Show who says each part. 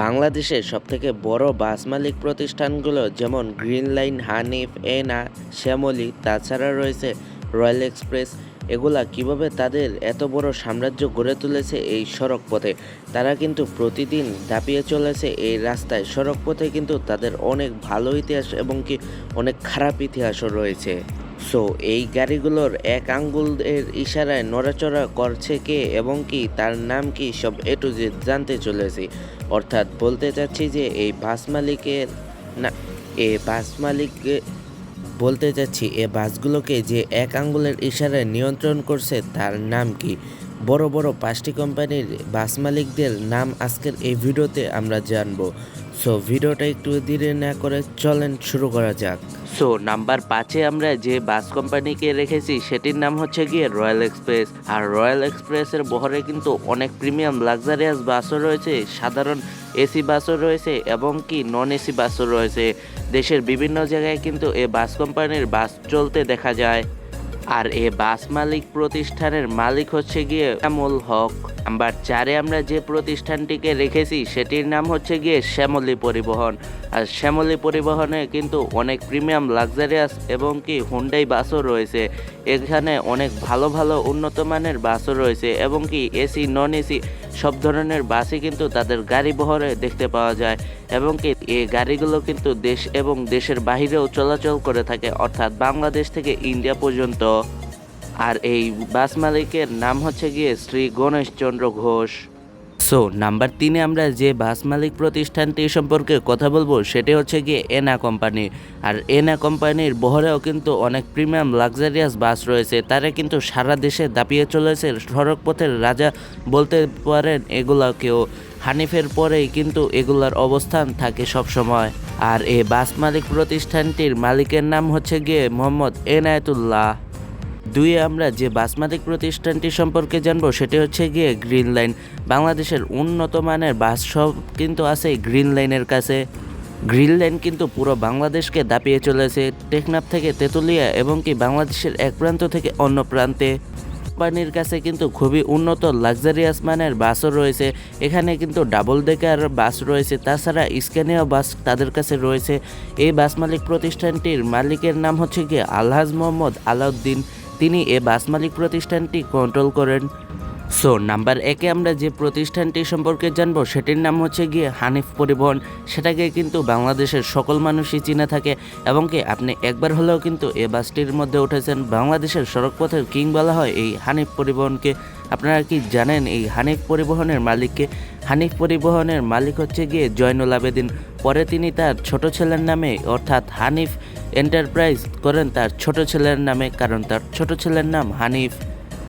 Speaker 1: বাংলাদেশের সবথেকে বড় বাস মালিক প্রতিষ্ঠানগুলো যেমন গ্রিন লাইন, হানিফ, এনা, শ্যামলী, তাছাড়া রয়েছে রয়্যাল এক্সপ্রেস। এগুলা কীভাবে তাদের এত বড় সাম্রাজ্য গড়ে তুলেছে এই সড়ক পথে তারা কিন্তু প্রতিদিন দাপিয়ে চলেছে এই রাস্তায়। সড়ক পথে কিন্তু তাদের অনেক ভালো ইতিহাস এবং কি অনেক খারাপ ইতিহাসও রয়েছে। সো এই গাড়িগুলোর এক আঙ্গুলের ইশারায় নড়াচড়া করছে কে এবং কি তার নাম কি সব এ টু জানতে চলেছি। অর্থাৎ বলতে চাচ্ছি যে এই বাস মালিকের, না, এ বাস মালিক, বলতে চাচ্ছি এ বাসগুলোকে যে এক আঙ্গুলের ইশারায় নিয়ন্ত্রণ করছে তার নাম কি? বড় বড় পাঁচটি কোম্পানির বাস মালিকদের নাম আজকের এই ভিডিওতে আমরা জানব। সো ভিডিওটা একটু ধীরে না করে চলেন শুরু করা যাক। সো নাম্বার পাঁচে আমরা যে বাস কোম্পানিকে রেখেছি, সেটির নাম হচ্ছে গিয়ে রয়্যাল এক্সপ্রেস। আর রয়্যাল এক্সপ্রেসের বহরে কিন্তু অনেক প্রিমিয়াম লাক্সারিয়াস বাসও রয়েছে, সাধারণ এসি বাসও রয়েছে এবং কি নন এসি বাসও রয়েছে। দেশের বিভিন্ন জায়গায় কিন্তু এ বাস কোম্পানির বাস চলতে দেখা যায়। আর এ বাস মালিক প্রতিষ্ঠানের মালিক হচ্ছে গিয়ে শ্যামল হক। নাম্বার চারে আমরা যে প্রতিষ্ঠানটিকে রেখেছি, সেটির নাম হচ্ছে গিয়ে শ্যামলী পরিবহন। আর শ্যামলী পরিবহনে কিন্তু অনেক প্রিমিয়াম লাক্সারিয়াস এবং কি হুন্ডাই বাসও রয়েছে। এখানে অনেক ভালো ভালো উন্নত মানের বাসও রয়েছে এবং কি এসি, নন এসি সব ধরনের বাসই কিন্তু তাদের গাড়ি বহরে দেখতে পাওয়া যায় এবং কি এই গাড়িগুলো কিন্তু দেশ এবং দেশের বাহিরেও চলাচল করে থাকে, অর্থাৎ বাংলাদেশ থেকে ইন্ডিয়া পর্যন্ত। আর এই বাস মালিকের নাম হচ্ছে গিয়ে শ্রী গণেশচন্দ্র ঘোষ। সো নাম্বার তিনে আমরা যে বাস মালিক প্রতিষ্ঠানটি সম্পর্কে কথা বলব, সেটি হচ্ছে গিয়ে এনা কোম্পানি আর এনা কোম্পানির বহরেও কিন্তু অনেক প্রিমিয়াম লাক্সারিয়াস বাস রয়েছে। তারা কিন্তু সারা দেশে দাপিয়ে চলেছে। সড়ক পথের রাজা বলতে পারেন এগুলাকেও। হানিফের পরেই কিন্তু এগুলার অবস্থান থাকে সব সময় আর এই বাস মালিক প্রতিষ্ঠানটির মালিকের নাম হচ্ছে গিয়ে মোহাম্মদ এনায়েতুল্লাহ। দুইয়ে আমরা যে বাস মালিক প্রতিষ্ঠানটি সম্পর্কে জানব, সেটি হচ্ছে গিয়ে গ্রিন লাইন বাংলাদেশের উন্নত মানের বাস সব কিন্তু আছে গ্রিন লাইনের কাছে। গ্রিন লাইন কিন্তু পুরো বাংলাদেশকে দাপিয়ে চলেছে টেকনাফ থেকে তেঁতুলিয়া এবং কি বাংলাদেশের এক প্রান্ত থেকে অন্য প্রান্তে। কোম্পানির কাছে কিন্তু খুবই উন্নত লাক্সারিয়াস মানের বাসও রয়েছে। এখানে কিন্তু ডাবল ডেকার বাস রয়েছে, তাছাড়া স্ক্যানিয়া বাস তাদের কাছে রয়েছে। এই বাস মালিক প্রতিষ্ঠানটির মালিকের নাম হচ্ছে গিয়ে আলহাজ মোহাম্মদ আলাউদ্দিন। তিনি এ বাস মালিক প্রতিষ্ঠানটি কন্ট্রোল করেন। সো নাম্বার একে আমরা যে প্রতিষ্ঠানটি সম্পর্কে জানব, সেটির নাম হচ্ছে গিয়ে হানিফ পরিবহন। সেটাকে কিন্তু বাংলাদেশের সকল মানুষই চিনে থাকে এবং কি আপনি একবার হলেও কিন্তু এ বাসটির মধ্যে উঠেছেন। বাংলাদেশের সড়কপথের কিং বলা হয় এই হানিফ পরিবহনকে। আপনারা কি জানেন এই হানিফ পরিবহনের মালিককে? হানিফ পরিবহনের মালিক হচ্ছে গিয়ে জয়নুল আবেদিন। পরে তিনি তার ছোট ছেলের নামে, অর্থাৎ হানিফ এন্টারপ্রাইজ করেন তার ছোট ছেলের নামে, কারণ তার ছোট ছেলের নাম হানিফ।